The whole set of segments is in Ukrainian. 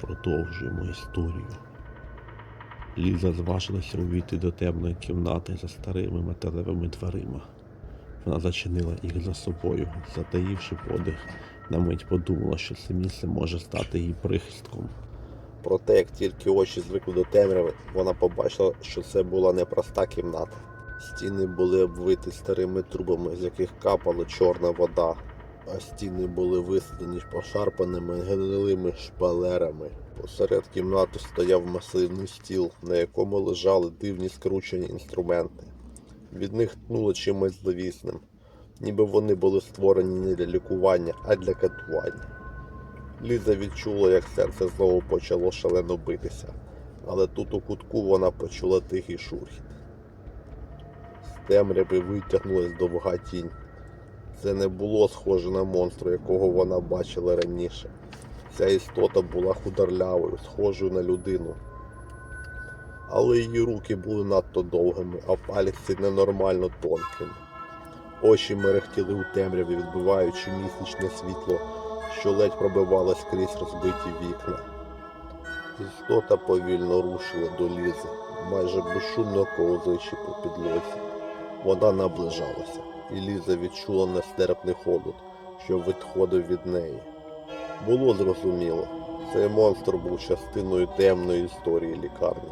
Продовжуємо історію. Ліза зважилася увійти до темної кімнати за старими металевими дверима. Вона зачинила їх за собою, затаївши подих, на мить подумала, що це місце може стати її прихистком. Проте, як тільки очі звикли до темряви, вона побачила, що це була непроста кімната. Стіни були обвиті старими трубами, з яких капала чорна вода, а стіни були висадені пошарпаними гнилими шпалерами. Посеред кімнати стояв масивний стіл, на якому лежали дивні скручені інструменти. Від них тнуло чимось зловісним, ніби вони були створені не для лікування, а для катування. Ліза відчула, як серце знову почало шалено битися, але тут у кутку вона почула тихий шурхіт. З темряви витягнулась довга тінь. Це не було схоже на монстра, якого вона бачила раніше. Ця істота була худорлявою, схожою на людину. Але її руки були надто довгими, а пальці ненормально тонкими. Очі мерехтіли у темряві, відбиваючи місячне світло, що ледь пробивалось крізь розбиті вікна. Істота повільно рушила до лізи, майже безшумно ковзаючи по підлозі. Вона наближалася, і Ліза відчула нестерпний холод, що відходив від неї. Було зрозуміло, цей монстр був частиною темної історії лікарні,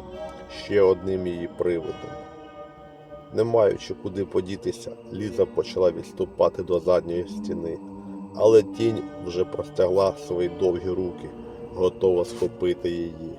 ще одним її привидом. Не маючи куди подітися, Ліза почала відступати до задньої стіни, але тінь вже простягла свої довгі руки, готова схопити її.